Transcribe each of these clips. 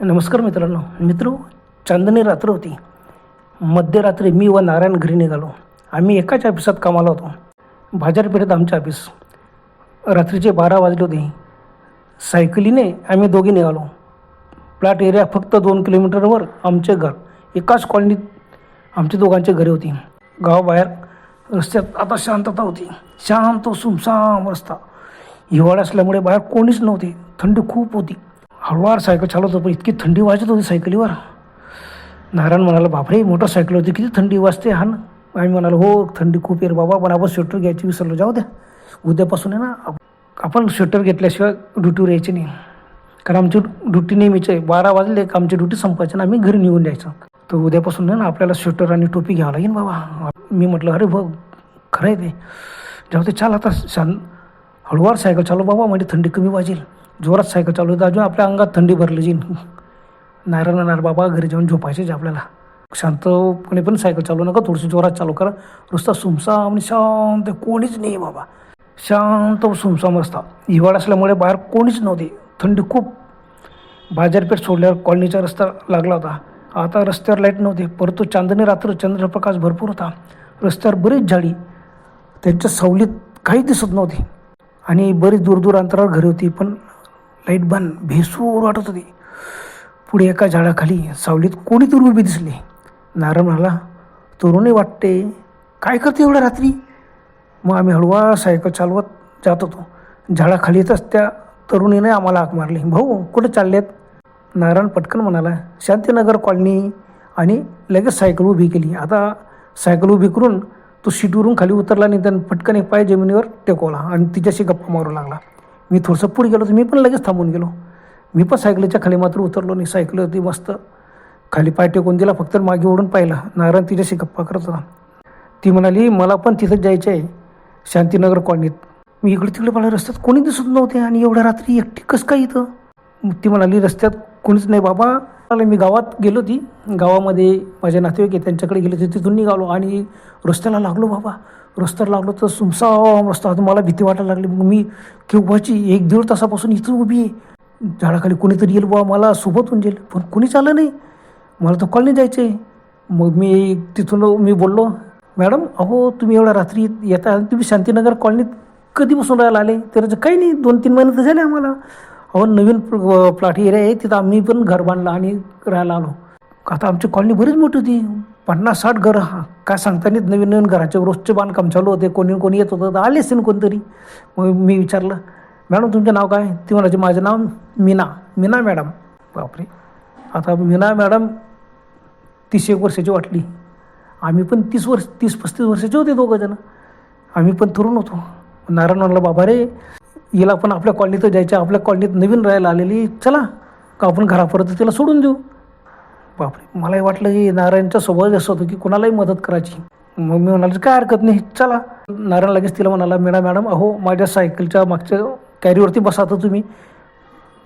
नमस्कार मित्रांनो. मित्र चांदणी रात्र होती. मध्यरात्री मी व नारायण घरी निघालो. आम्ही एकाच ऑफिसात कामाला होतो. बाजारपेठेत आमचे ऑफिस. रात्रीचे बारा वाजले होते. सायकलीने आम्ही दोघे निघालो. प्लॅट एरिया फक्त दोन किलोमीटरवर आमचे घर एकाच कॉलनीत आमच्या दोघांची घरे होती. गावाबाहेर रस्त्यात आता शांतता होती. शांत सुमसाम रस्ता हिवाळा असल्यामुळे बाहेर कोणीच नव्हते. थंडी खूप होती. हळूवार सायकल चालवत होतो. पण इतकी थंडी वाजत होती सायकलीवर. नारायण म्हणाला बापरे मोटरसायकल होती. किती थंडी वाजते हा ना? आम्ही म्हणालो हो थंडी खूप येईल बाबा. पण आपण स्वेटर घ्यायची विसरलो. जाऊ द्या. उद्यापासून आहे ना आपण स्वेटर घेतल्याशिवाय ड्युटीवर यायची नाही. कारण आमची ड्युटी नेहमीचे आहे. बारा वाजले का आमची ड्युटी संपायची ना आम्ही घरी निघून द्यायचं तर उद्यापासून आहे ना आपल्याला स्वेटर आणि टोपी घ्यावं लागेल बाबा. मी म्हटलं अरे बघ खरं आहे ते. जाऊ ते चाल आता शां हळूवार सायकल चालू बाबा म्हणजे थंडी कमी वाजेल. जोरात सायकल चालू तर अजून आपल्या अंगात थंडी भरली जी. नारायण नार बाबा घरी जाऊन झोपायचे आपल्याला. शांतपणे पण सायकल चालू नका थोडीशी जोरात चालू करा. रस्ता सुमसाम आणि शांत कोणीच नाही बाबा. शांत सुमसाम रस्ता. हिवाळा असल्यामुळे बाहेर कोणीच नव्हते. थंडी खूप. बाजारपेठ सोडल्यावर कॉलनीचा रस्ता लागला होता. आता रस्त्यावर लाइट नव्हते. परंतु चांदणी रात्र चंद्रप्रकाश भरपूर होता. रस्त्यावर बरीच झाडी. त्यांच्या सावलीत काही दिसत नव्हती. आणि बरीच दूर दूर अंतरावर घरी होती पण लाइट बंद भेसूर वाटत होती. पुढे एका झाडाखाली सावलीत कोणीतरी उभी दिसली. नारळ म्हणाला तरुणी वाटते. काय करते एवढ्या रात्री? मग आम्ही हळूवार सायकल चालवत जात होतो. झाडाखाली येतच त्या तरुणीने आम्हाला हाक मारली. भाऊ कुठे चाललेत? नारायण पटकन म्हणाला शांतीनगर कॉलनी. आणि लगेच सायकल उभी केली. आता सायकल उभी करून तो सीटवरून खाली उतरला आणि त्यानं पटकन एक पाय जमिनीवर टेकवला आणि तिच्याशी गप्पा मारू लागला. मी थोडंसं पुढे गेलो तर मी पण लगेच थांबून गेलो. मी पण सायकलीच्या खाली मात्र उतरलो नाही. सायकल होती मस्त. खाली पाय टेकून दिला फक्त मागे ओढून पाहिला. नारायण तिच्याशी गप्पा करत होता. ती म्हणाली मला पण तिथंच जायचं आहे शांतीनगर कॉलनीत. मी इकडे तिकडे मला रस्त्यात कोणी दिसत नव्हते आणि एवढ्या रात्री एकटी कसं काय इथं? ती म्हणाली रस्त्यात कोणीच नाही बाबा. आलं मी गावात गेलो होती. गावामध्ये माझ्या नातेवाईक आहे त्यांच्याकडे गेले होते. तिथून निघालो आणि रस्त्याला लागलो बाबा. रस्त्यावर लागलो तर सुमसाम रस्ता. होता मला भीती वाटायला लागली. मग मी केव्हाची? एक दीड तासापासून इथं उभी आहे. झाडाखाली कोणीतरी येईल बा मला सोबत होऊन जाईल. पण कोणीच आलं नाही. मला तर कॉलनी जायचं आहे मग मी तिथून मी बोललो मॅडम अहो तुम्ही एवढ्या रात्री येता तुम्ही शांतीनगर कॉलनीत कधीपासून राहायला आले? तर काही नाही. दोन तीन महिने तर झाले आम्हाला. अहो नवीन प्लॉट एरिया आहे. तिथं आम्ही पण घर बांधलं आणि राहायला आलो. आता आमची कॉलनी बरीच मोठी होती. पन्नास साठ घरं हा. काय सांगता नवीन नवीन घराचे रोजचे बांधकाम चालू होते. कोणी कोणी येत होतं. तर आले असेल कोणतरी. मग मी विचारलं मॅडम तुमचं नाव काय? ती म्हणायची माझं नाव मीना. मीना मॅडम. बापरे. आता मीना मॅडम तीस एक वर्षाची वाटली. आम्ही पण तीस वर्ष तीस पस्तीस वर्षाचे होते दोघं जण. आम्ही पण तरुण होतो. नारायण म्हणला बाबा रे हिला पण आपल्या कॉलनीत जायचं आपल्या कॉलनीत नवीन राहायला आलेली चला का आपण घरापर्यंत तिला सोडून देऊ? बापरे मलाही वाटलं की नारायणचा स्वभाव असं होतं की कुणालाही मदत करायची. मग मी म्हणाले काय हरकत नाही चला. नारायण लगेच तिला म्हणाला मेडा मॅडम अहो माझ्या सायकलच्या मागच्या कॅरीवरती बसा तर तुम्ही.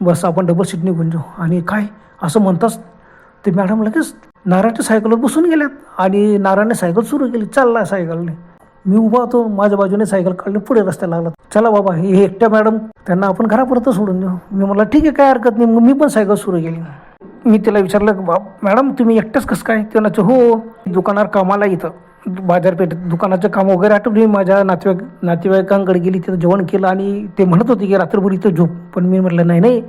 बस आपण डबल सीट निघून जाऊ. आणि काय? असं म्हणताच? ते मॅडम लगेच नारायणच्या सायकलवर बसून गेल्यात आणि नारायणने सायकल सुरू केली. चालला सायकलने. मी उभा होतो माझ्या बाजूने सायकल काढली पुढे रस्त्याला लागला. चला बाबा हे एकट्या मॅडम त्यांना आपण घरापर्यंत सोडून देऊ. मी म्हटलं ठीक आहे काय हरकत नाही. मग मी पण सायकल सुरू केली. मी तिला विचारलं बा मॅडम तुम्ही एकटंच कसं काय? ते म्हणायचं हो दुकानावर कामाला इथं. बाजारपेठेत दुकानाचं काम वगैरे आठवून मी माझ्या नातेवाईक नातेवाईकांकडे गेली तिथं जेवण केलं आणि ते म्हणत होते की रात्रभर इथं झोप. पण मी म्हटलं नाही नाही.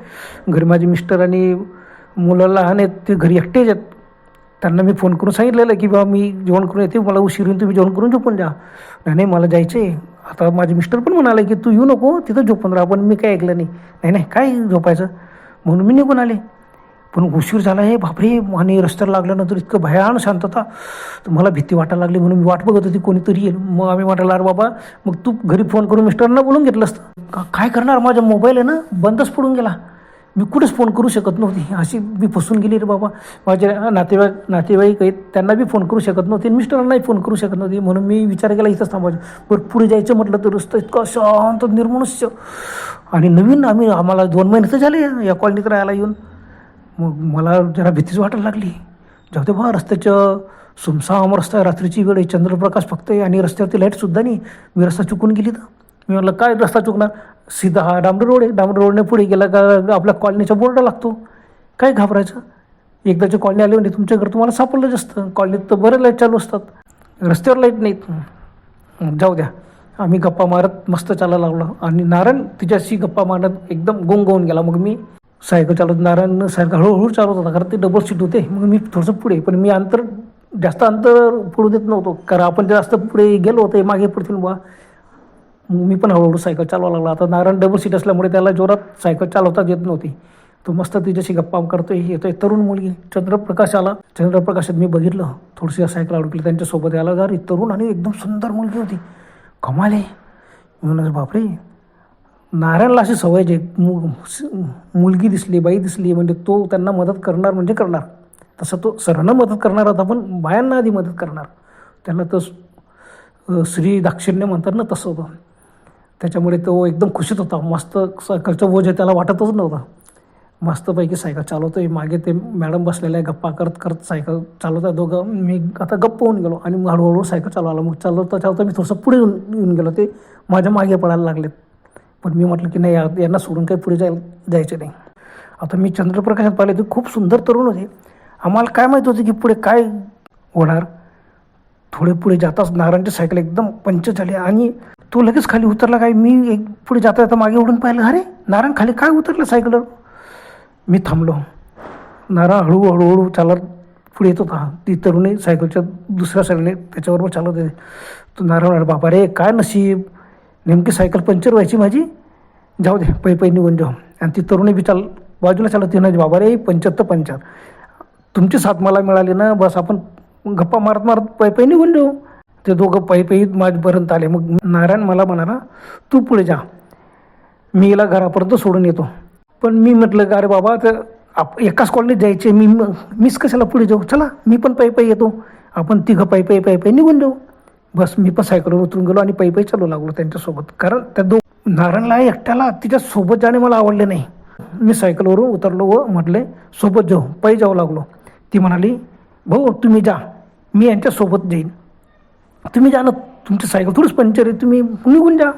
घरी माझे मिस्टर आणि मुलं लहान आहेत ते घरी एकटेच आहेत. त्यांना मी फोन करून सांगितलेलं की बाबा मी जेवण करून येते. मला उशीर येऊन तुम्ही जेवण करून झोपून जा. नाही नाही मला जायचं आहे आता माझे मिस्टर पण म्हणाले की तू येऊ नको. तिथं झोपून राहा. पण मी काय ऐकलं नाही. नाही नाही काय झोपायचं? म्हणून मी निघून आले. पण उशीर झाला आहे बापरे आणि रस्त्याला लागल्यानंतर इतकं भयान शांतता. तर मला भीती वाटायला लागली म्हणून मी वाट बघत होती कोणीतरी येईल. मग आम्ही म्हटलं अरे बाबा मग तू घरी फोन करून मिस्टरांना बोलून घेतलं असतं. का- काय करणार? माझा मोबाईल आहे ना बंदच पडून गेला. मी कुठेच फोन करू शकत नव्हती. अशी मी फसून गेली रे बाबा. माझ्या नातेवाईक नातेवाईक आहेत त्यांना बी फोन करू शकत नव्हते आणि मिस्टरांनाही फोन करू शकत नव्हते. म्हणून मी विचार केला इथंच थांबायचं बरं पुढे जायचं म्हटलं तर रस्ता इतका शांत निर्मनुष्य. आणि नवीन आम्ही आम्हाला दोन महिने तर झाले या कॉलनीत राहायला येऊन. मग मला जरा भीतीच वाटायला लागली. जाऊ दे बा रस्त्याचं सुमसाम रस्ता आहे, रात्रीची वेळ आहे चंद्रप्रकाश फक्त आहे आणि रस्त्यावरती लाईटसुद्धा नाही. मी रस्ता चुकून गेली तर? मी म्हटलं काय रस्ता चुकणार? सीधा हा डांबर रोड आहे. डांबर रोडने पुढे गेला का आपल्या कॉलनीचा बोर्ड लागतो. काय घाबरायचं? एकदाची कॉलनी आली म्हणजे तुमच्या घर तुम्हाला सापडलं असतं कॉलनीत तर बरं लाइट चालू असतात. रस्त्यावर लाइट नाहीत. जाऊ द्या. आम्ही गप्पा मारत मस्त चालायला लागलो. आणि नारायण तिच्याशी गप्पा मारत एकदम गोंगवून गेला. मग मी सायकल चालवत नारायण सायकल हळूहळू चालवत होता कारण ते डबल सीट होते. मग मी थोडंसं पुढे पण मी अंतर जास्त अंतर पडू देत नव्हतो कारण आपण जास्त पुढे गेलो होतो मागे पडतील बा मग मी पण हळूहळू सायकल चालवायला लागला. आता नारायण डबल सीट असल्यामुळे त्याला जोरात सायकल चालवताच येत नव्हती. तो मस्त तिच्याशी गप्पा करतोय येतोय. तरुण मुलगी चंद्रप्रकाश आला. चंद्रप्रकाशात मी बघितलं थोडीशी सायकल अडकली. त्यांच्यासोबत यायला गारी तरुण आणि एकदम सुंदर मुलगी होती. कमाल आहे. बापरे नारायणला अशी सवय जे मु मुलगी दिसली बाई दिसली म्हणजे तो त्यांना मदत करणार म्हणजे करणार. तसं तो सरांना मदत करणार होता पण बायांना आधी मदत करणार. त्यांना तर श्री दाक्षिण्य म्हणतात ना तसं होतं. त्याच्यामुळे तो एकदम खुशीत होता. मस्त सायकलचं बोज आहे त्याला वाटतच नव्हता. मस्तपैकी सायकल चालवतोय. मागे ते मॅडम बसलेल्या आहे गप्पा करत करत सायकल चालवता दोघं. मी आता गप्प होऊन गेलो आणि मग हळूहळू सायकल चालवायला मग चालवता चालवता मी थोडंसं पुढे येऊन येऊन गेलो. ते माझ्या मागे पडायला लागलेत. पण मी म्हटलं की नाही या- यांना सोडून काही पुढे जायला जायचं नाही. आता मी चंद्रप्रकाशात पाहिले ते खूप सुंदर तरुण होते. आम्हाला काय माहीत होतं की पुढे काय होणार? थोडे पुढे जाताच नारायणची सायकल एकदम पंच झाली आणि तो लगेच खाली उतरला काय? मी एक पुढे जाता जाता मागे उडून पाहिलं अरे नारायण खाली काय उतरलं सायकलवर मी थांबलो. नारायण हळू हळूहळू चालत पुढे येत होता. ती तरुणी सायकलच्या दुसऱ्या साईडने त्याच्याबरोबर चालत होते. तो नारायण बाबा रे काय नशीब? नेमकी सायकल पंक्चर व्हायची माझी? जाऊ दे पै पै निघून जाऊ. आणि ती तरुणी बिचाल बाजूला चालत ती बाबा रे पंचर तर पंचर तुमची साथ मला मिळाली ना बस आपण गप्पा मारत मारत पै पै निघून जाऊ. ते दोघं पै पै माझ्यापर्यंत आले. मग नारायण मला म्हणाला तू पुढे जा. मी हिला घरापर्यंत सोडून येतो. पण मी म्हटलं का अरे बाबा तर आप एकाच कॉलनीत जायचे मी मीच कशाला पुढे जाऊ? चला मी पण पायी पायी येतो. आपण तिघं पायी पायी पायी पायी निघून जाऊ. बस मी पण सायकलवर उतरून गेलो आणि पायी पायी चालू लागलो त्यांच्यासोबत. कारण त्या दो नारायणला एकट्याला तिच्या सोबत जाणे मला आवडले नाही. मी सायकलवरून उतरलो व म्हटले सोबत जाऊ. पायी जाऊ लागलो. ती म्हणाली भाऊ तुम्ही जा. मी यांच्यासोबत जाईन. तुम्ही जा ना. तुमची सायकल थोडीच पंचर आहे. तुम्ही निघून जा.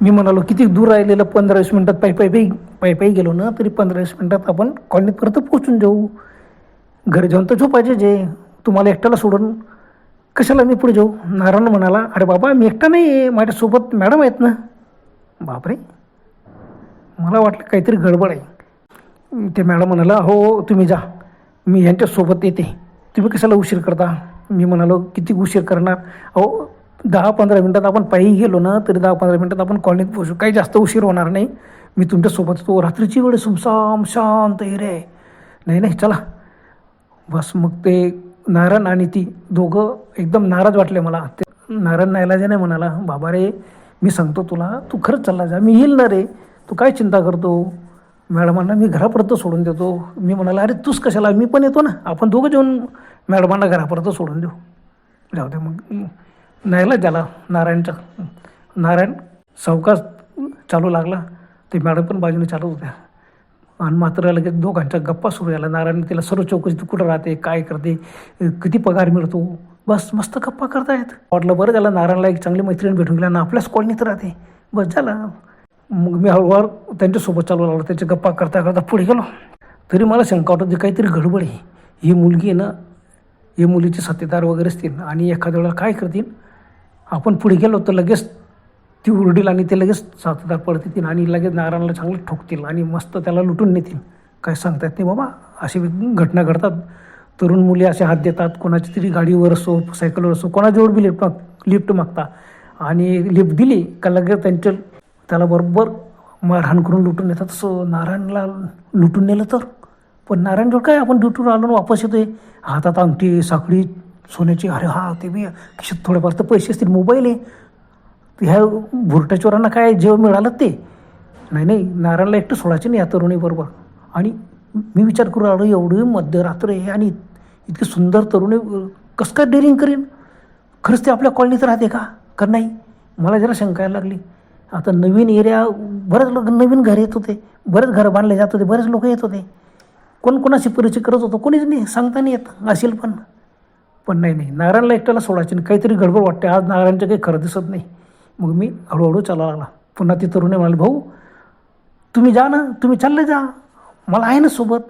मी म्हणालो किती दूर राहिलेलं पंधरा वीस मिनटात पायी पायी पायी पायी पायी गेलो ना तरी पंधरा वीस मिनटात आपण कॉलनीपर्यंत पोहोचून जाऊ. घरी जाऊन तर झोपायचे जे तुम्हाला एकट्याला सोडून कशाला मी पुढे जाऊ? नारायण म्हणाला अरे बाबा मी एकटा नाही आहे माझ्यासोबत मॅडम आहेत ना. बापरे. मला वाटलं काहीतरी गडबड आहे. ते मॅडम म्हणाला हो तुम्ही जा. मी यांच्यासोबत येते. तुम्ही कशाला उशीर करता? मी म्हणालो किती उशीर करणार? अहो दहा पंधरा मिनटात आपण पायी गेलो ना तरी दहा पंधरा मिनटात आपण कॉलनीत पोहोचू. काही जास्त उशीर होणार नाही. मी तुमच्यासोबत तो रात्रीची वेळ सुमसाम शांत एरिया आहे नाही नाही चला. बस मग ते नारायण आणि ती दोघं एकदम नाराज वाटले मला. ते नारायण नायलाजे नाही म्हणाला बाबा रे मी सांगतो तुला तू खरंच चालला जा मी येईल ना रे. तू काय चिंता करतो? मॅडमांना मी घरापर्यंत सोडून देतो. मी म्हणाला अरे तूच कशाला? मी पण येतो ना. आपण दोघं जाऊन मॅडमांना घरापर्यंत सोडून देऊ. जाऊ दे मग. नाहीला त्याला नारायणचा. नारायण सावकाश चालू लागला. ते मॅडम पण बाजूने चालत होत्या. आणि मात्र लगेच दोघांच्या गप्पा सुरू झाल्या. नारायण तिला सर्व चौकशी कुठं राहते काय करते किती पगार मिळतो? बस मस्त गप्पा करतायत. वाटलं बरं झालं नारायणला एक चांगली मैत्रीण भेटून गेला ना आपल्याच कॉलनीत राहते. बस झालं. मग मी हळूहळू त्यांच्यासोबत चालू लागलो. त्यांच्या गप्पा करता करता पुढे गेलो. तरी मला शंका वाटत होती काहीतरी गडबड आहे. ही मुलगी ना ही मुलीचे साथीदार वगैरे असतील आणि एखाद्या वेळेला काय करतील? आपण पुढे गेलो तर लगेच ती उरडील आणि ते लगेच साथीदार पडत येतील आणि लगेच नारायणला चांगले ठोकतील आणि मस्त त्याला लुटून नेतील. काय सांगता येत नाही बाबा? अशी घटना घडतात. तरुण मुली असे हात देतात. कोणाची तरी गाडीवर असो सायकलवर असो कोणाजवळ बी लिफ्ट माग लिफ्ट मागता. आणि लिफ्ट दिली का लगेच त्यांच्या त्याला बरोबर मारहाण करून लुटून येतात असं नारायणला लुटून नेलं तर? पण नारायणजवळ काय आपण ड्युटीवर आलो आणि वापस येतोय. हातात अंगठी साखळी सोन्याची अरे हा ते बी खिशात थोडेफार तर पैसे असतील. मोबाईल आहे. ह्या भुरट्या चोरांना काय जेव्हा मिळालं ते? नाही नाही नारायणला एकटं सोडायचं नाही या तरुणीबरोबर आणि मी विचार करू लागलो एवढी मध्यरात्र आहे आणि इतकी सुंदर तरुणी कसं काय डेअरिंग करीन? खरंच ते आपल्या कॉलनीत राहते का? का नाही? मला जरा शंका यायला लागली. आता नवीन एरिया बरेच लोक नवीन घर येत होते. बरेच घरं बांधले जात होते. बरेच लोक येत होते. कोण कोणाशी परिचय करत होतो? कोणीच नाही. सांगता नाही येत. असेल पण. पण नाही नाही. नारायणला एकट्याला सोडायचे नाही. काहीतरी गडबड वाटते. आज नारायणचं काही खरं दिसत नाही. मग मी हळूहळू चालायला लागला. पुन्हा ती तरुणी म्हणाली भाऊ तुम्ही जा ना तुम्ही चालले जा. मला आहे ना सोबत.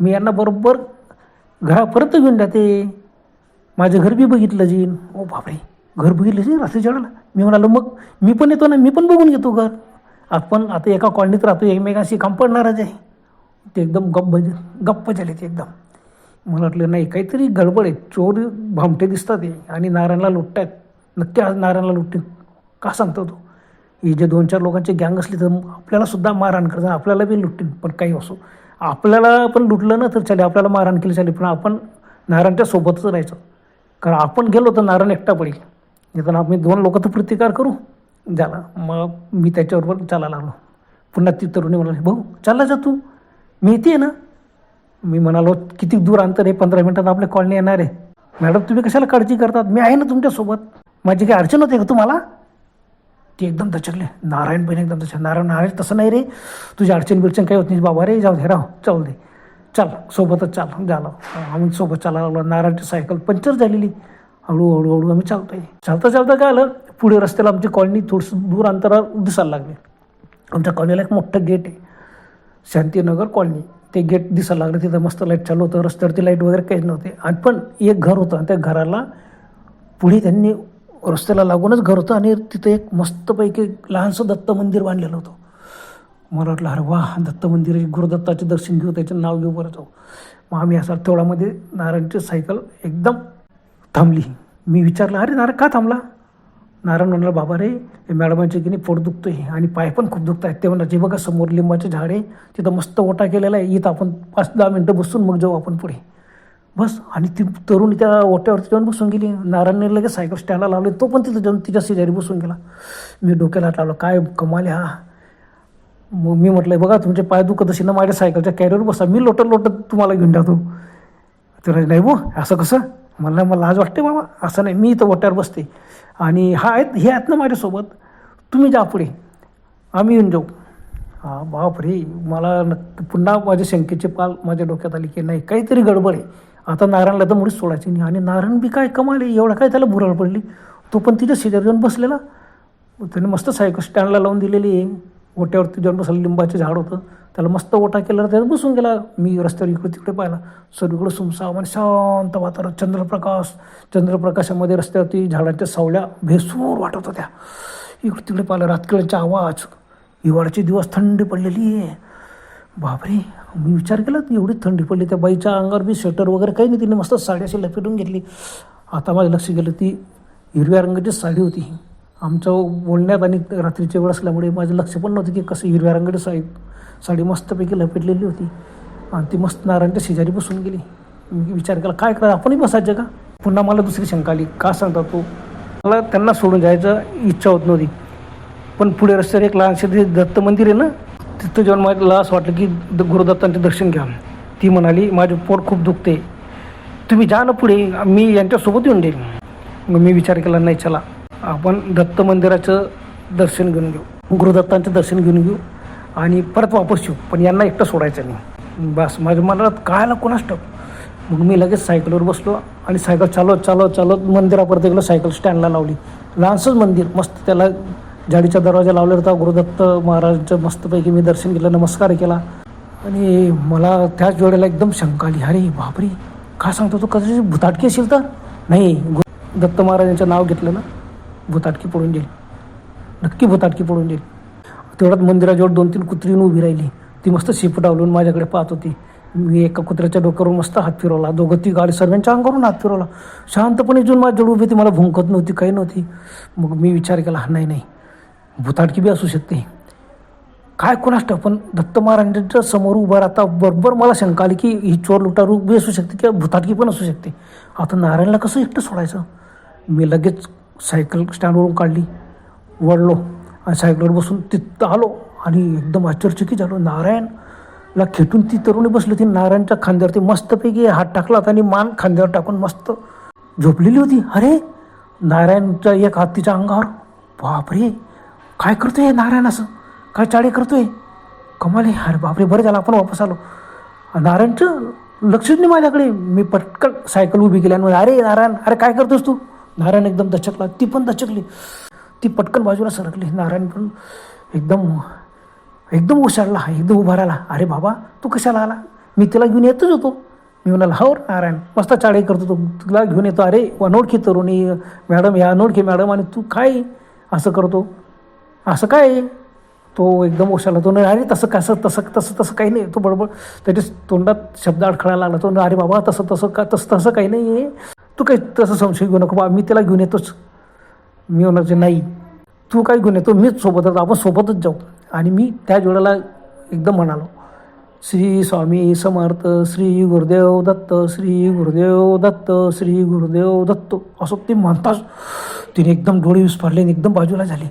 मी यांना बरोबर घरापर्यंत घेऊन जाते. माझं घर बी बघितलं जीन ओ बापरे घर बघितलं जी रात्रीच्या वेळेला मी म्हणालो मग मी पण येतो ना मी पण बघून घेतो घर. आपण आता एका कॉलनीत राहतो एकमेकांशी काम पडणारच आहे. ते एकदम गप्प गप्प झाले ते एकदम. मला वाटलं नाही काहीतरी गडबड आहे. चोर भामटे दिसतात ते आणि नारायणला लुटतायत. नक्की आज नारायणला लुटतील. का सांगतो तो? ही जे दोन चार लोकांची गँग असली तर आपल्याला सुद्धा मारहाण करतात. आपल्याला बी लुटतील पण काही असो. आपल्याला पण लुटलं ना तर चालेल आपल्याला मारहाण केली चालेल पण आपण नारायणच्या सोबतच राहायचं. कारण आपण गेलो तर नारायण एकटा पडेल. येताना आम्ही दोन लोक तर प्रतिकार करू. झाला. मग मी त्याच्याबरोबर चालायला लागलो. पुन्हा ती तरुणी म्हणाली भाऊ चालला जा तू. मी येते ना. मी म्हणालो किती दूर अंतर आहे? पंधरा मिनिटात आपल्या कॉलनी येणार आहे. मॅडम तुम्ही कशाला काळजी करतात? मी आहे ना तुमच्यासोबत. माझी काही अडचण होते का तुम्हाला? ते एकदम दचकले. नारायण बहीण एकदम दचक नारायण नारायण तसं नाही रे. तुझी अडचण बिडचण काही होत नाही बाबा. रे जाऊ दे राव चालू दे. चल सोबतच चाल. झालं. आम्ही सोबत चालायला लागलो. नारायणची सायकल पंक्चर झालेली. हळूहळू हळू आम्ही चालतोय. चालता चालता काय आलं? पुढे रस्त्याला आमची कॉलनी थोडंसं दूर अंतरावर दिसायला लागली. आमच्या कॉलनीला एक मोठं गेट आहे. शांतीनगर कॉलनी. ते गेट दिसायला लागलं. तिथं मस्त लाइट चालू होतं. रस्त्यावरती लाइट वगैरे काहीच नव्हते. आणि पण एक घर होतं. आणि त्या घराला पुढे त्यांनी रस्त्याला लागूनच घर होतं आणि तिथं एक मस्तपैकी एक लहानसं दत्त मंदिर बांधलेलं होतं. मला वाटलं अरे वा दत्त मंदिर गुरुदत्ताचे दर्शन घेऊ त्याचं नाव घेऊ बरं जाऊ हो. मग आम्ही असा तेवढ्यामध्ये नारायणची सायकल एकदम थांबली. मी विचारलं अरे नारायण का थांबला? नारायण म्हणाला बाबा रे हे मॅडमांचे की नाही पोट आहे आणि पाय पण खूप दुखत आहेत ते म्हणलं जे बघा समोर लिंबाचे झाड आहे तिथं मस्त ओटा केलेला आहे. इथं आपण पाच दहा मिनटं बसून मग जाऊ आपण पुढे. बस. आणि ती तरुणी त्या ओट्यावरती जाऊन बसून गेली. नारायणने लगेच सायकल स्टँडला लावले. तो पण तिथं जाऊन तिच्या शेजारी बसून गेला. मी डोक्याला लावलं. काय कमाल हा. मग मी म्हटलं बघा तुमचे पाय दुखत असेल ना माझ्या सायकलच्या कॅरियर बसा. मी लोटत लोटत तुम्हाला घेऊन जातो. तर नाही बो असं कसं? मला मला लाज वाटते बाबा. असं नाही. मी इथं ओट्यावर बसते. आणि हा आहेत हे आहेत ना माझ्यासोबत. तुम्ही जा पुढे. आम्ही येऊन जाऊ. हा बाप रे मला नक्की पुन्हा माझ्या शंकेचे पाल माझ्या डोक्यात आली की नाही. काहीतरी गडबड आहे. आता नारायणला तर मुळीच सोडायची नाही. आणि नारायण बी काय कमाले एवढा एवढं काय त्याला भुरळ पडली? तो पण तिच्या शेजारी जाऊन बसलेला. त्याने मस्त सायकल स्टँडला लावून दिलेली आहे. ओट्यावरती जाऊन बसलं लिंबाचं झाड होतं. त्याला मस्त ओटा केला त्यात बसून गेला. मी रस्त्यावर इकडे तिकडे पाहिला. सर्वीकडे सुमसाम आणि शांत वातावरण. चंद्रप्रकाश चंद्रप्रकाशामध्ये रस्त्यावरती झाडांच्या सावल्या भेसूर वाटत होत्या. इकडे तिकडे पाहिलं रातकिळ्याचा आवाज. हिवाळ्याचे दिवस थंडी पडलेली आहे. बापरे. मी विचार केला एवढी थंडी पडली त्या बाईच्या अंगावर बी स्वेटर वगैरे काही नाही तिने मस्त साडी अशी लपेटून घेतली. आता माझं लक्ष गेलं ती हिरव्या रंगाची साडी होती. आमचं बोलण्यात आणि रात्रीच्या वेळ असल्यामुळे माझं लक्ष पण नव्हतं की कसं हिरव्या रंगाची साडी साडी मस्तपैकी लपेटलेली होती. आणि ती मस्त नारायणच्या शेजारी बसून गेली. मी विचार केला काय करा आपणही बसायचं का? पुन्हा मला दुसरी शंका आली का सांगता तो? मला त्यांना सोडून जायचं इच्छा होत नव्हती. पण पुढे रस्त्यावर एक लहानसे दत्त मंदिर आहे ना तिथं जेवण मला असं वाटलं की द गुरुदत्तांचे दर्शन घ्या. ती म्हणाली माझं पोट खूप दुखते. तुम्ही जा ना पुढे. मी यांच्यासोबत येऊन जाईल मग मी विचार केला नाही चला. आपण दत्त मंदिराचं दर्शन घेऊन घेऊ. गुरुदत्तांचं दर्शन घेऊन घेऊ आणि परत वापस येऊ. पण यांना एकटं सोडायचं नाही. बस माझ्या मनात कळायला कोणाच टाक मग मी लगेच सायकलवर बसलो आणि सायकल चालवत चालवत चालवत मंदिरापर्यंत गेलो सायकल स्टँडला लावली. लहानसंच मंदिर मस्त त्याला झाडीचा दरवाजा लावलेला होता. गुरुदत्त महाराजांचं मस्तपैकी मी दर्शन केलं नमस्कार केला. आणि मला त्याच वेळेला एकदम शंका आली. अरे बापरे का सांगतो तू? कधी भुताटकी असेल तर? नाही दत्त महाराजांचं नाव घेतलं ना भुताटकी पडून जाईल नक्की भुताटकी पडून जाईल तेवढ्यात मंदिराजवळ दोन तीन कुत्री येऊन उभी राहिली. ती मस्त शिपटावलून माझ्याकडे पाहत होती. मी एका कुत्र्याच्या डोक्यावरून मस्त हात फिरवला. दोघं ती गाडी सर्वांच्या अंगावरून हात फिरवला. शांतपणे जून माझ्याजवळ उभी होती. मला भुंकत नव्हती काही नव्हती. मग मी विचार केला नाही नाही भूताटकी बी असू शकते. काय कोणाष्ट? पण दत्त महाराजांच्या समोर उभा राहता बरोबर मला शंका आली की ही चोर लुटारू बी असू शकते किंवा भुताटकी पण असू शकते. आता नारायणला कसं एकटं सोडायचं? मी लगेच सायकल स्टँडवरून काढली. वळलो आणि सायकलवर बसून तिथं आलो आणि एकदम आश्चर्यचकित झालो. नारायणला खेटून ती तरुणी बसली होती. नारायणच्या खांद्यावरती मस्तपैकी हात टाकला होता आणि मान खांद्यावर टाकून मस्त झोपलेली होती. अरे! नारायणच्या एक हात तिच्या अंगावर. बापरे! काय करतोय आहे नारायण असं? काय चाळे करतोय? कमाल आहे. अरे बापरे बरं झालं आपण वापस आलो. नारायणचं लक्षच नाही माझ्याकडे. मी पटकन सायकल उभी केली आणि अरे नारायण अरे काय करतोस तू? नारायण एकदम दचकला. ती पण दचकली. ती पटकन बाजूला सरकली. नारायण पण एकदम एकदम उशारला एकदम उभा राहिला. अरे बाबा तू कशाला आला? मी तिला घेऊन येतच होतो. मी म्हणाला हो नारायण मस्त चाळे करतो तो तुला घेऊन येतो. अरे अनोळखी तरुणी मॅडम या अनोळखी मॅडम आणि तू काय असं करतो? असं काय? तो एकदम ओशाला तो अरे तसं कसं तसं तसं तसं काही नाही. तो बरोबर त्याच्या तोंडात शब्द अडखळायला लागला. तो अरे बाबा तसं तसं का तसं तसं काही नाही आहे. तू काही तसं संशय घेऊ नको बा मी त्याला घेऊन येतोच. मी म्हणायचे नाही. तू काय घेऊन येतो? मीच सोबतच आपण सोबतच जाऊ. आणि मी त्या जोड्याला एकदम म्हणालो श्री स्वामी समर्थ श्री गुरुदेव दत्त श्री गुरुदेव दत्त श्री गुरुदेव दत्त. असं ते म्हणताच तिने एकदम डोळे विस्फारले आणि एकदम बाजूला झाली.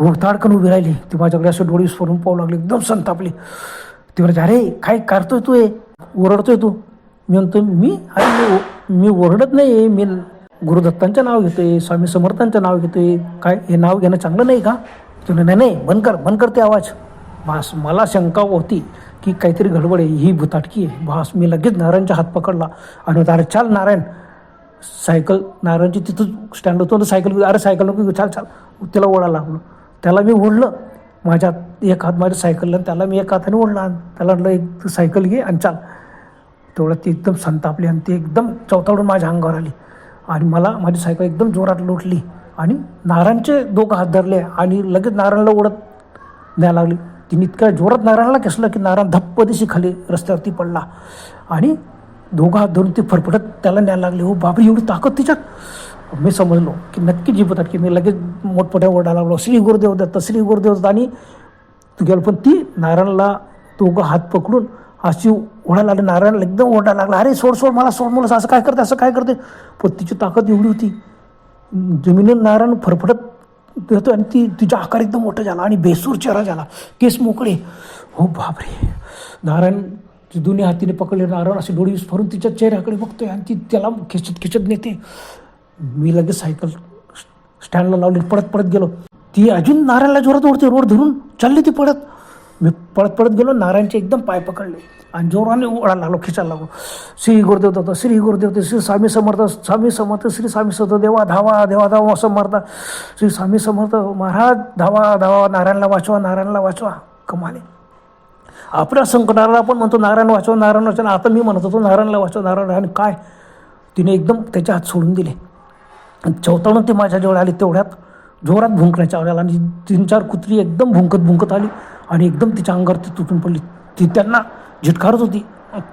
ताडकन उभी राहिली. ती माझ्याकडे असं डोळे विस्फारून पाहू लागले. एकदम संतापली. ती म्हणायची अरे काय करतोय तू हे? ओरडतोय तू. मी म्हणतो मी? अरे मी मी ओरडत नाही मी गुरुदत्तांचं नाव घेतोय स्वामी समर्थांचं नाव घेतोय. काय हे नाव घेणं चांगलं नाही का? तुला नाही नाही बंद कर बंद करते आवाज. भास मला शंका होती की काहीतरी गडबड आहे. ही भुताटकी आहे. भास मी लगेच नारायणचा हात पकडला. आणि अरे चाल नारायण. सायकल नारायणची तिथं स्टँड होतो ना सायकल अरे सायकल नको चाल चाल. त्याला ओढायला लागलो. त्याला मी ओढलं. माझ्या हात- एक हात माझ्या सायकलला आणि त्याला मी एक हाताने ओढला आणि त्याला म्हटलं एक सायकल घे आणि चाल. तेवढं ती एकदम संतापली आणि ती एकदम चौथावडून माझ्या अंगावर आली. आणि मला माझी सायकल एकदम जोरात लोटली आणि नारायणचे दोघं हात धरले आणि लगेच नारायणला ओढत न्यायला लागली. तिने इतक्या जोरात नारायणला खेचलं की नारायण धप्प दिशी खाली रस्त्यावरती पडला आणि दोघं हात धरून ती फरफटत त्याला न्यायला लागले. हो बापरे एवढी ताकद तिच्यात. मी समजलो की नक्की जिंकतात की मी लगेच मोठमोठ्या ओरडायला लागलो श्री गुरुदेव दत्त श्री गुरुदेव दत्त आणि गेलो पण ती नारायणला दोघं हात पकडून अशी ओढायला लागली. नारायणला एकदम ओढायला लागला. अरे सोड सोड मला सोड मला असं काय करते असं काय करते? पण तिची ताकद एवढी होती. जमिनीत नारायण फरफडत येतो आणि ती तिचा आकार एकदम मोठा झाला आणि बेसूर चेहरा झाला. केस मोकळे. हो बापरे. नारायण दोन्ही हातीने पकडले नारायण असे डोळी फरून तिच्या चेहऱ्याकडे बघतोय आणि ती त्याला खेचत खेचत नेते. मी लगेच सायकल स्टँडला लावली पळत पडत गेलो. ती अजून नारायणला जोरात ओढते रोड धरून चालली ती पडत मी पळत पळत गेलो नारायणचे एकदम पाय पकडले. आणि जोराने ओढायला लागलो खिचायला लागलो. श्री गुरुदेव दत्त श्री गुरुदेव दत्त श्री स्वामी समर्थ स्वामी समर्थ श्री स्वामी समर्थ देवा धावा देवा धावा समर्थ. श्री स्वामी समर्थ महाराज धावा धावा नारायणला वाचवा नारायणला वाचवा कमाले. आपल्या संकटाला आपण म्हणतो नारायण वाचवा नारायण वाचवा आता मी म्हणत होतो नारायणला वाचवा नारायण आणि काय? तिने एकदम त्याचे हात सोडून दिले. आणि ते माझ्या जवळ आले तेवढ्यात जोरात भुंकण्याच्या आल्याला आणि तीन चार कुत्री एकदम भुंकत भुंकत आली आणि एकदम तिच्या अंगावर ती तुटून पडली. ती त्यांना झिटकारत होती.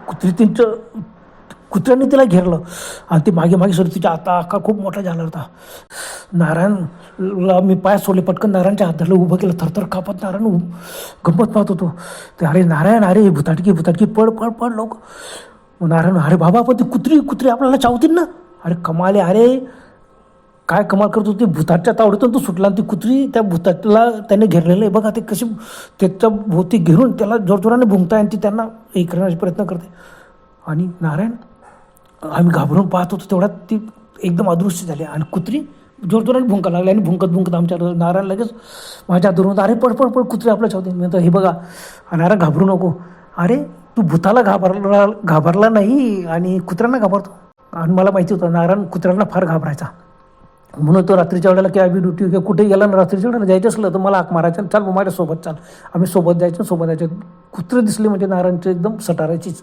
कुत्री तिचं कुत्र्याने तिला घेरलं. आणि ती मागे मागे सर तिच्या आता आकार खूप मोठा झाला होता. नारायणला मी पाय सोडले पटकन नारायणच्या हात धरलं उभं केलं. थरथर कापत नारायण गंमत पाहत होतो. ते अरे नारायण अरे भुताटकी भुताटकी पड पड पड लोक. नारायण अरे बाबा पण ती कुत्री कुत्री आपल्याला चावतील ना? अरे कमाले अरे काय कमाल करत होती? भूताच्या तावडीतून तो सुटला आणि ती कुत्री त्या भूताला त्याने घेरलेलं आहे. बघा ते कशी त्याच्या भोवती घेरून त्याला जोरजोराने भुंकता आणि ती त्यांना हे करण्याचा प्रयत्न करते. आणि नारायण आम्ही घाबरून पाहत होतो तेवढ्यात ती एकदम अदृश्य झाली. आणि कुत्री जोरजोराने भुंका लागली आणि भुंकत भुंकत आमच्या नारायण लगेच माझ्या दुरून अरे पड पड पड कुत्री आपल्या चावते मी म्हणतो हे बघा नारायण घाबरू नको. अरे तू भूताला घाबरला घाबरला नाही आणि कुत्र्यांना घाबरतो. आणि मला माहिती होतं नारायण कुत्र्यांना फार घाबरायचा. म्हणून तो रात्रीच्या वेळेला की आम्ही ड्युटी किंवा कुठे गेला ना रात्रीच्या वेळेला जायचं असलं तर मला हाक मारायचं चाल मग माझ्यासोबत चाल. आम्ही सोबत जायचं सोबत जायचं. कुत्रे दिसले म्हणजे नारायणचे एकदम सटारायचीच.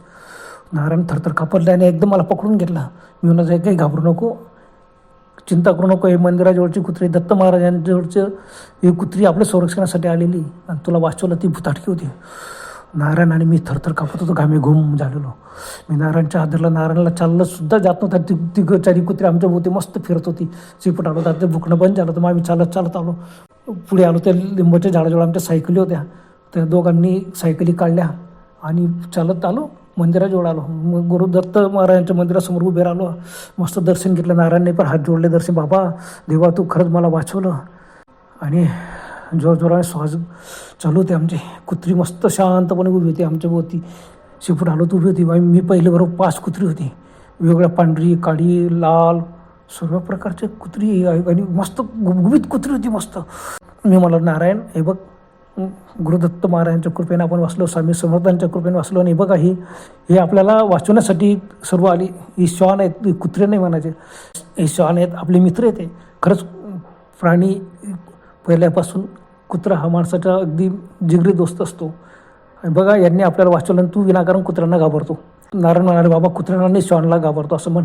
नारायण थरथर कापडले आणि एकदम मला पकडून घेतला. मी म्हणायचं काही घाबरू नको. चिंता करू नको. हे मंदिराजवळची कुत्री दत्त महाराजांजवळचं ही कुत्री आपल्या संरक्षणासाठी आलेली आणि तुला वाचवलं ती भुताटकी होती. नारायण आणि मी थरथर कापत होतो घामे घुम झालेलो. मी नारायणच्या हादरला नारायणला चाललंसुद्धा जात नव्हता. ती ती चारी कुत्री आमच्या भोवती मस्त फिरत होती. चिपट आलो होता ते भुकणं बंद झालं तर मग आम्ही चालत चालत आलो. पुढे आलो त्या लिंबाच्या झाडाजवळ आमच्या सायकली होत्या. त्या दोघांनी सायकली काढल्या आणि चालत आलो मंदिराजवळ आलो. मग गुरुदत्त महाराजांच्या मंदिरासमोर उभे राहिलो. मस्त दर्शन घेतलं. नारायणने पण हात जोडले दर्शन बाबा देवा तू खरंच मला वाचवलं. आणि जोरजोराने श्वास चालू होते आमचे. कुत्री मस्त शांतपणे उभी होती आमच्या भोवती. शेपूट आलो उभी होती. बाई मी पहिले बरोबर पाच कुत्री होती. वेगळ्या पांढरी काळी लाल सर्व प्रकारचे कुत्री आणि मस्त गुबगुबीत कुत्री होती मस्त. मी मला नारायण हे बघ गुरुदत्त महाराजांच्या कृपेने आपण वाचलो स्वामी समर्थांच्या कृपेने वाचलो आणि हे बघा ही हे आपल्याला वाचवण्यासाठी सर्व आली. ही श्वान आहेत कुत्रे नाही म्हणायचे. हे श्वान आहेत आपले मित्र आहेत खरंच प्राणी पहिल्यापासून कुत्रा हा माणसाचा अगदी जिगरी दोस्त असतो. आणि बघा यांनी आपल्याला वाचवलं आणि तू विनाकारण कुत्र्यांना घाबरतो. नारायण म्हणाले बाबा कुत्र्यांना नाही श्वानला घाबरतो असं म्हण.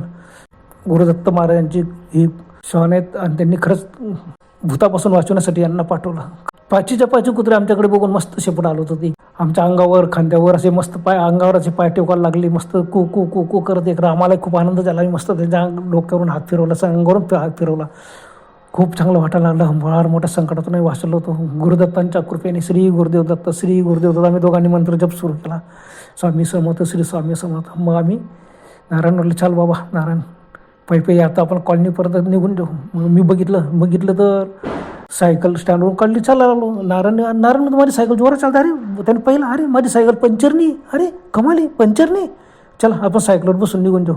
गुरुदत्त महाराजांची ही श्वान आहेत आणि त्यांनी खरंच भूतापासून वाचवण्यासाठी यांना पाठवलं. पाचीच्या पाची कुत्रे आमच्याकडे बघून मस्त शेपूट आलत ती. आमच्या अंगावर खांद्यावर असे मस्त पाय अंगावर असे पाय टेकायला लागले. मस्त कू कू कू कू करत एक आम्हाला खूप आनंद झाला आणि मस्त त्यांच्या अंग- डोक्यावरून हात फिरवला अंगावरून हात फिरवला. खूप चांगलं वाटायला लागलं. फार मोठ्या संकटातून वाचलो होतो. गुरुदत्तांच्या कृपेने श्री गुरुदेव दत्त श्री गुरुदेव दत्त आम्ही दोघांनी मंत्र जप सुरू केला. स्वामी समर्थ श्री स्वामी समर्थ. मग आम्ही नारायण म्हटलं चाल बाबा नारायण पै पै आता आपण कॉलनीपर्यंत निघून जाऊ. मग मी बघितलं बघितलं तर सायकल स्टँडवरून काढली चालायला लागलो नारायण नारायण म्हणतो माझी सायकल जोरात चालतं. अरे त्याने पहिलं अरे माझी सायकल पंचर नाही. अरे कमाली पंचर नाही. चला आपण सायकलवर बसून निघून जाऊ.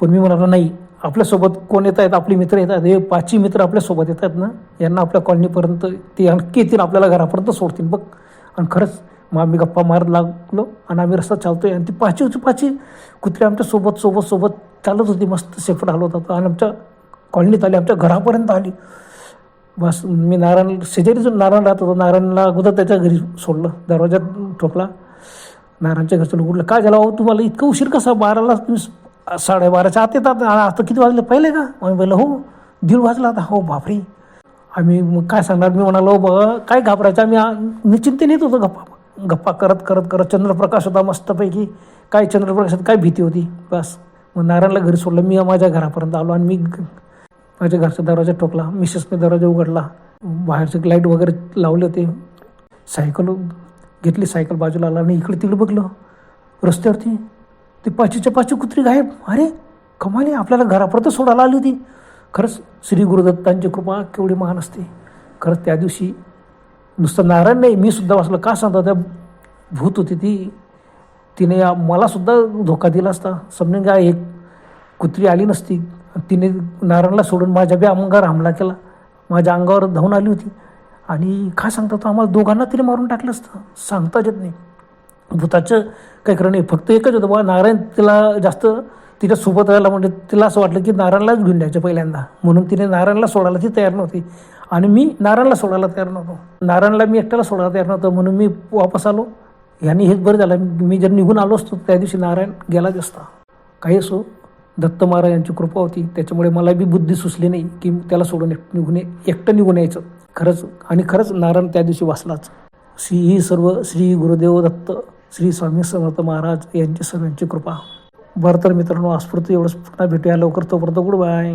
पण मी म्हणालो नाही आपल्यासोबत कोण येत आहेत? आपले मित्र येतात हे पाचही मित्र आपल्यासोबत येतात ना? यांना आपल्या कॉलनीपर्यंत ते आणखी येतील आपल्याला घरापर्यंत सोडतील. बघ. आणि खरंच मग आम्ही गप्पा मारत लागलो आणि आम्ही रस्ता चालतोय. आणि ती पाचवी होती कुत्रे आमच्यासोबत सोबत सोबत चालत होती. मस्त सेफट हलवत होता आणि आमच्या कॉलनीत आली आमच्या घरापर्यंत आली. बस मी नारायण शेजारीच नारायण राहत होतो नारायणला अगोदर त्याच्या घरी सोडलं. दरवाजा ठोकला. नारायणच्या घरचं उघडलं. काय झालं? अहो तुम्हाला इतकं उशीर कसा? बाराला तुम्ही साडेबाराच्या आत येतात. आता किती वाजले? पहिले का? आम्ही बोललो हो दीड वाजला आता. हो बापरे. आम्ही मग काय सांगणार? मी म्हणालो बघ काय घाबरायचं? आम्ही निश्चिंतेने येत नेत होतो गप्पा. गप्पा करत करत करत चंद्रप्रकाश होता मस्तपैकी. काय चंद्रप्रकाशात काय भीती होती? बस. मग नारायणला घरी सोडलं. मी माझ्या घरापर्यंत आलो आणि मी माझ्या घरचा दरवाजा ठोकला. मिसेसने दरवाजा उघडला. बाहेरचे लाइट वगैरे लावले होते. सायकल घेतली सायकल बाजूला आला आणि इकडे तिकडे बघलो. रस्त्यावरती ते पाचीच्या पाचची कुत्री गायब. अरे कमाली आपल्याला घरापर्यंत सोडायला आली होती. खरंच श्री गुरुदत्तांची कृपा केवढी महान असते. खरंच त्या दिवशी नुसतं नारायण नाही मी सुद्धा वाचलं. का सांगता त्या भूत होती ती. तिने मलासुद्धा धोका दिला असता. समजून काय एक कुत्री आली नसती. तिने नारायणला सोडून माझ्या बी अंगावर हमला केला. माझ्या अंगावर धावून आली होती. आणि काय सांगता तो आम्हाला दोघांना तिने मारून टाकलं असतं. सांगताच येत नाही. भूताचं काही खरं नाही फक्त एकच होतं बा नारायण तिला जास्त तिच्या सोबत राहायला म्हणजे तिला असं वाटलं की नारायणलाच घेऊन द्यायचं पहिल्यांदा. म्हणून तिने नारायणला सोडायला ती तयार नव्हती. आणि मी नारायणला सोडायला तयार नव्हतो. नारायणला मी एकट्याला सोडायला तयार नव्हतं. म्हणून मी वापस आलो. ह्याने हेच बरं झालं. मी जर निघून आलो असतो त्या दिवशी नारायण गेलाच असता. काही असो दत्त महाराज यांची कृपा होती. त्याच्यामुळे मला बी बुद्धी सुचली नाही की त्याला सोडून एक निघून एकटं निघून यायचं. खरंच आणि खरंच नारायण त्या दिवशी वाचलाच. श्री ही सर्व श्री गुरुदेव दत्त. श्री स्वामी समर्थ महाराज यांची सर्वांची कृपा. बरं तर मित्रांनो आजपुरतं एवढंच. पुन्हा भेटूया लवकर. तोपर्यंत गुड बाय.